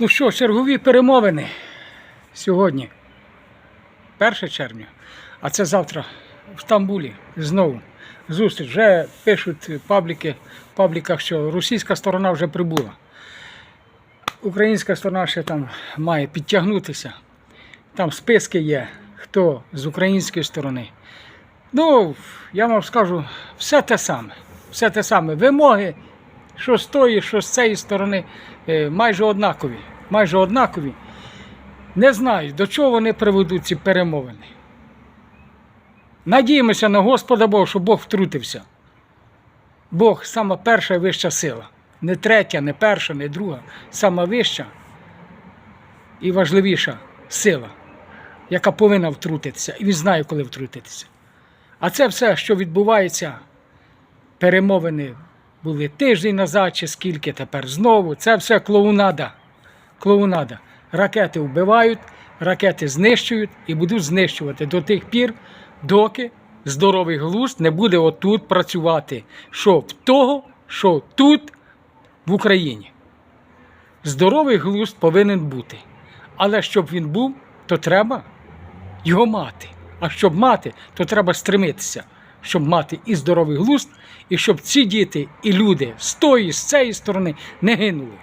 Ну що, чергові перемовини сьогодні, 1 червня, а це завтра в Стамбулі знову зустріч. Вже пишуть пабліки, в пабліках, що російська сторона вже прибула. Українська сторона ще там має підтягнутися. Там списки є, хто з української сторони. Ну, я вам скажу, все те саме. Все те саме. Вимоги, що з тої, що з цієї сторони, е, майже однакові. Майже однакові. Не знаю, до чого вони приведуть ці перемовини. Надіємося на Господа Бога, щоб Бог втрутився. Бог сама перша і вища сила. Не третя, не перша, не друга. Сама вища і важливіша сила, яка повинна втрутитися. І він знає, коли втрутитися. А це все, що відбувається, перемовини були тиждень назад, чи скільки тепер знову. Це все клоунада. Клоунада. Ракети вбивають, ракети знищують і будуть знищувати до тих пір, доки здоровий глузд не буде отут працювати. Що в того, що тут, в Україні. Здоровий глузд повинен бути. Але щоб він був, то треба його мати. А щоб мати, то треба стремитися, щоб мати і здоровий глузд, і щоб ці діти і люди з тої, з цієї сторони не гинули.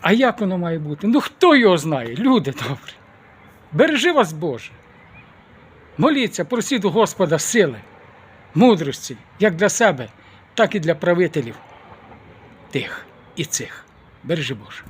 А як воно має бути? Ну хто його знає? Люди добрі. Бережи вас, Боже. Моліться, просіть у Господа сили, мудрості, як для себе, так і для правителів тих і цих. Бережи Боже.